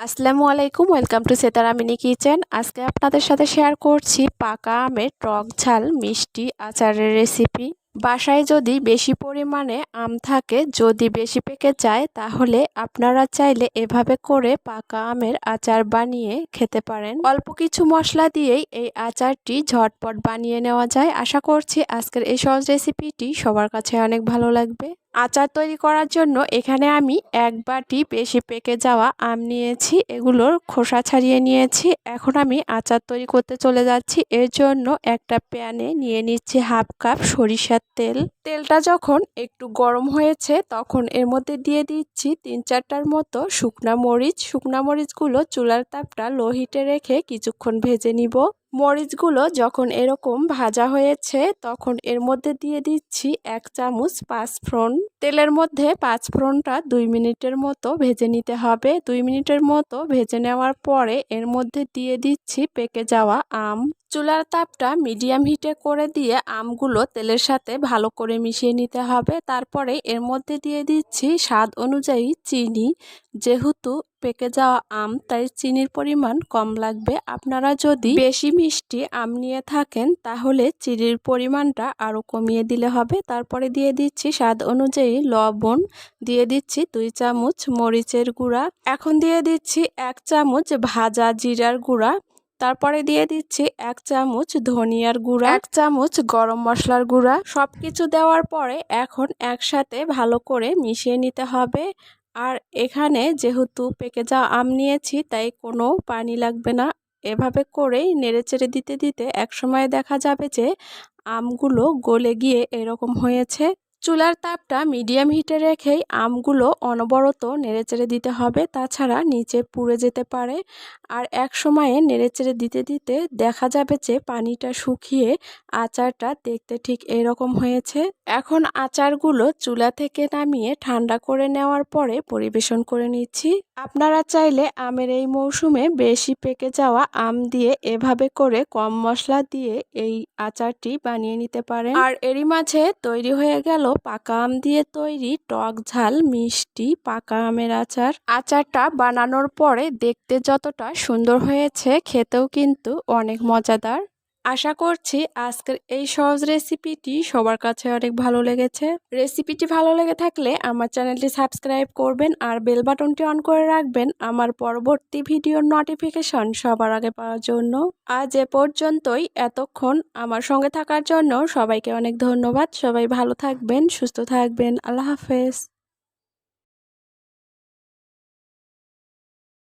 আসসালামু আলাইকুম, welcome two সেতারামিনি kitchen. আজকে আপনাদের সাথে শেয়ার করছি পাকা আমের টক ঝাল মিষ্টি আচারের রেসিপি। বাসায় যদি বেশি পরিমাণে আম থাকে, যদি বেশি পেকে যায়, তাহলে আপনারা চাইলে এভাবে করে পাকা আমের আচার বানিয়ে খেতে পারেন। অল্প কিছু মশলা দিয়েই এই আচারটি ঝটপট বানিয়ে নেওয়া যায়। আশা করছি আজকের এই সহজ রেসিপিটি সবার কাছে অনেক ভালো লাগবে। আচার তৈরি করার জন্য এখানে আমি এক বাটি বেশি পেকে যাওয়া আম নিয়েছি, এগুলোর খোসা ছাড়িয়ে নিয়েছি। এখন আমি আচার তৈরি করতে চলে যাচ্ছি। এর জন্য একটা প্যানে নিয়ে নিচ্ছি হাফ কাপ সরিষার তেল। তেলটা যখন একটু গরম হয়েছে, তখন এর মধ্যে দিয়ে দিচ্ছি তিন চারটার মতো শুকনা মরিচ। শুকনা মরিচগুলো চুলার তাপটা লো হিটে রেখে কিছুক্ষণ ভেজে নিব। মরিচগুলো যখন এরকম ভাজা হয়েছে তখন এর মধ্যে দিয়ে দিচ্ছি এক চামচ পাঁচফোড়ন তেলের মধ্যে পাঁচফোড়নটা দুই মিনিটের মতো ভেজে নিতে হবে। দুই মিনিটের মতো ভেজে নেওয়ার পরে এর মধ্যে দিয়ে দিচ্ছি পেকে যাওয়া আম। চুলার তাপটা মিডিয়াম হিটে করে দিয়ে আমগুলো তেলের সাথে ভালো করে মিশিয়ে নিতে হবে। তারপরে এর মধ্যে দিয়ে দিচ্ছি স্বাদ অনুযায়ী চিনি। যেহেতু পেকে যাওয়া আম, তাই চিনির পরিমাণ কম লাগবে। আপনারা যদি বেশি মিষ্টি আম নিয়ে থাকেন, তাহলে চিনির পরিমাণটা আরও কমিয়ে দিলে হবে। তারপরে দিয়ে দিচ্ছি স্বাদ অনুযায়ী লবণ দিয়ে দিচ্ছি দুই চামচ মরিচের গুঁড়া। এখন দিয়ে দিচ্ছি এক চামচ ভাজা জিরার গুঁড়া। তারপরে দিয়ে দিচ্ছি এক চামচ ধনিয়ার গুঁড়া, এক চামচ গরম মশলার গুঁড়া। সব কিছু দেওয়ার পরে এখন একসাথে ভালো করে মিশিয়ে নিতে হবে। আর এখানে যেহেতু পেকে যাওয়া আম নিয়েছি, তাই কোনো পানি লাগবে না। এভাবে করেই নেড়েচেড়ে দিতে দিতে একসময় দেখা যাবে যে আমগুলো গলে গিয়ে এরকম হয়েছে। চুলার তাপটা মিডিয়াম হিটে রেখেই আমগুলো অনবরত নেড়েচেড়ে দিতে হবে। তাছাড়া নিচে পুড়ে যেতে পারে। আর এক সময়ে নেড়েচেড়ে দিতে দিতে দেখা যাবে যে পানিটা শুকিয়ে আচারটা দেখতে ঠিক এরকম হয়েছে। এখন আচারগুলো চুলা থেকে নামিয়ে ঠান্ডা করে নেওয়ার পরে পরিবেশন করে নিচ্ছি। আপনারা চাইলে আমের এই মৌসুমে বেশি পেকে যাওয়া আম দিয়ে এভাবে করে কম মশলা দিয়ে এই আচারটি বানিয়ে নিতে পারেন। আর এরই মাঝে তৈরি হয়ে গেল পাকা আম দিয়ে তৈরি টক ঝাল, মিষ্টি, পাকা আমের আচার। আচারটা বানানোর পরে দেখতে যতটা সুন্দর হয়েছে, খেতেও কিন্তু অনেক মজাদার। আশা করছি আজকের এই সহজ রেসিপিটি সবার কাছে অনেক ভালো লেগেছে। রেসিপিটি ভালো লেগে থাকলে আমার চ্যানেলটি সাবস্ক্রাইব করবেন আর বেল বাটনটি অন করে রাখবেন আমার পরবর্তী ভিডিওর নোটিফিকেশন সবার আগে পাওয়ার জন্য। আজ এ পর্যন্তই। এতক্ষণ আমার সঙ্গে থাকার জন্য সবাইকে অনেক ধন্যবাদ। সবাই ভালো থাকবেন, সুস্থ থাকবেন। আল্লাহ হাফেজ।